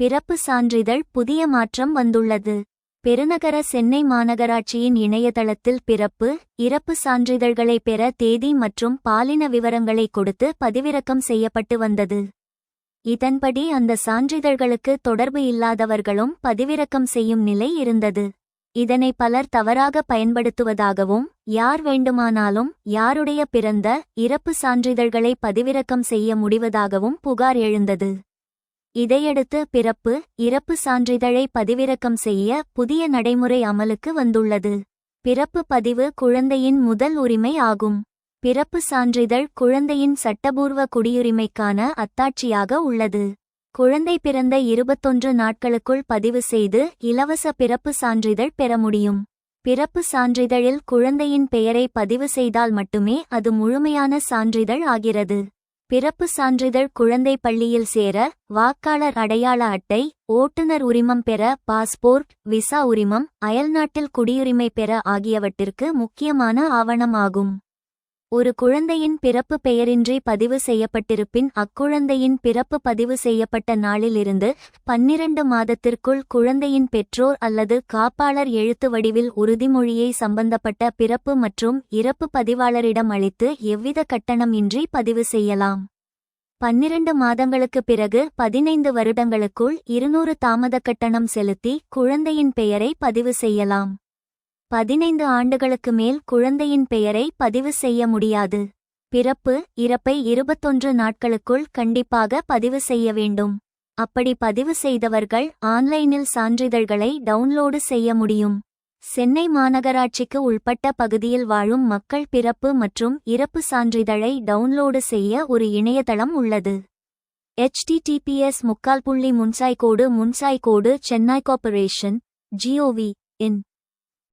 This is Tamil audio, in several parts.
பிறப்பு சான்றிதழ் புதிய மாற்றம் வந்துள்ளது. பெருநகர சென்னை மாநகராட்சியின் இணையதளத்தில் பிறப்பு இறப்பு சான்றிதழ்களை பெற தேதி மற்றும் பாலின விவரங்களை கொடுத்து பதிவிறக்கம் செய்யப்பட்டு வந்தது. இதன்படி அந்த சான்றிதழ்களுக்கு தொடர்பு இல்லாதவர்களும் பதிவிறக்கம் செய்யும் நிலை இருந்தது. இதனை பலர் தவறாக பயன்படுத்துவதாகவும் யார் வேண்டுமானாலும் யாருடைய பிறந்த இறப்பு சான்றிதழ்களை பதிவிறக்கம் செய்ய முடிவதாகவும் புகார் எழுந்தது. இதையடுத்து பிறப்பு இறப்பு சான்றிதழை பதிவிறக்கம் செய்ய புதிய நடைமுறை அமலுக்கு வந்துள்ளது. பிறப்பு பதிவு குழந்தையின் முதல் உரிமை ஆகும். பிறப்பு சான்றிதழ் குழந்தையின் சட்டபூர்வ குடியுரிமைக்கான அத்தாட்சியாக உள்ளது. குழந்தை பிறந்த இருபத்தொன்று நாட்களுக்குள் பதிவு செய்து இலவச பிறப்பு சான்றிதழ் பெற முடியும். பிறப்பு சான்றிதழில் குழந்தையின் பெயரை பதிவு செய்தால் மட்டுமே அது முழுமையான சான்றிதழ் ஆகிறது. பிறப்பு சான்றிதழ் குழந்தை பள்ளியில் சேர வாக்காளர் அடையாள அட்டை ஓட்டுநர் உரிமம் பெற பாஸ்போர்ட் விசா உரிமம் அயல்நாட்டில் குடியுரிமை பெற ஆகியவற்றிற்கு முக்கியமான ஆவணமாகும். ஒரு குழந்தையின் பிறப்பு பெயரின்றி பதிவு செய்யப்பட்டிருப்பின் அக்குழந்தையின் பிறப்பு பதிவு செய்யப்பட்ட நாளிலிருந்து பன்னிரண்டு மாதத்திற்குள் குழந்தையின் பெற்றோர் அல்லது காப்பாளர் எழுத்து வடிவில் உறுதிமொழியை சம்பந்தப்பட்ட பிறப்பு மற்றும் இறப்பு பதிவாளரிடம் அளித்து எவ்வித கட்டணம் இன்றி பதிவு செய்யலாம். பன்னிரண்டு மாதங்களுக்கு பிறகு பதினைந்து வருடங்களுக்குள் இருநூறு தாமத கட்டணம் செலுத்தி குழந்தையின் பெயரை பதிவு செய்யலாம். பதினைந்து ஆண்டுகளுக்கு மேல் குழந்தையின் பெயரை பதிவு செய்ய முடியாது. பிறப்பு இறப்பை இருபத்தொன்று நாட்களுக்குள் கண்டிப்பாக பதிவு செய்ய வேண்டும். அப்படி பதிவு செய்தவர்கள் ஆன்லைனில் சான்றிதழ்களை டவுன்லோடு செய்ய முடியும். சென்னை மாநகராட்சிக்கு உள்பட்ட பகுதியில் வாழும் மக்கள் பிறப்பு மற்றும் இறப்பு சான்றிதழை டவுன்லோடு செய்ய ஒரு இணையதளம் உள்ளது. எச்டிடிபிஎஸ் முக்கால் புள்ளி முன்சாய்கோடு முன்சாய்கோடு முன்சாய் கோடு சென்னை கார்பரேஷன் ஜிஓவி இன்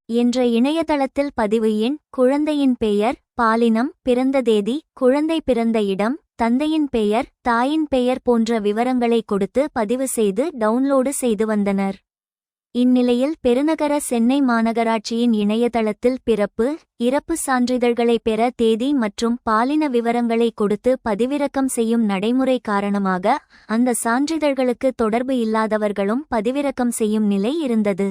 என்ற இணையதளத்தில் பதிவு எண் குழந்தையின் பெயர் பாலினம் பிறந்த தேதி குழந்தை பிறந்த இடம் தந்தையின் பெயர் தாயின் பெயர் போன்ற விவரங்களை கொடுத்து பதிவு செய்து டவுன்லோடு செய்து வந்தனர். இந்நிலையில் பெருநகர சென்னை மாநகராட்சியின் இணையதளத்தில் பிறப்பு இறப்பு சான்றிதழ்களை பெற தேதி மற்றும் பாலின விவரங்களை கொடுத்து பதிவிறக்கம் செய்யும் நடைமுறை காரணமாக அந்த சான்றிதழ்களுக்கு தொடர்பு இல்லாதவர்களும் பதிவிறக்கம் செய்யும் நிலை இருந்தது.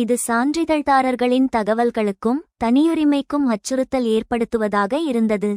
இது சான்றிதழ்தாரர்களின் தகவல்களுக்கும் தனியுரிமைக்கும் அச்சுறுத்தல் ஏற்படுத்துவதாக இருந்தது.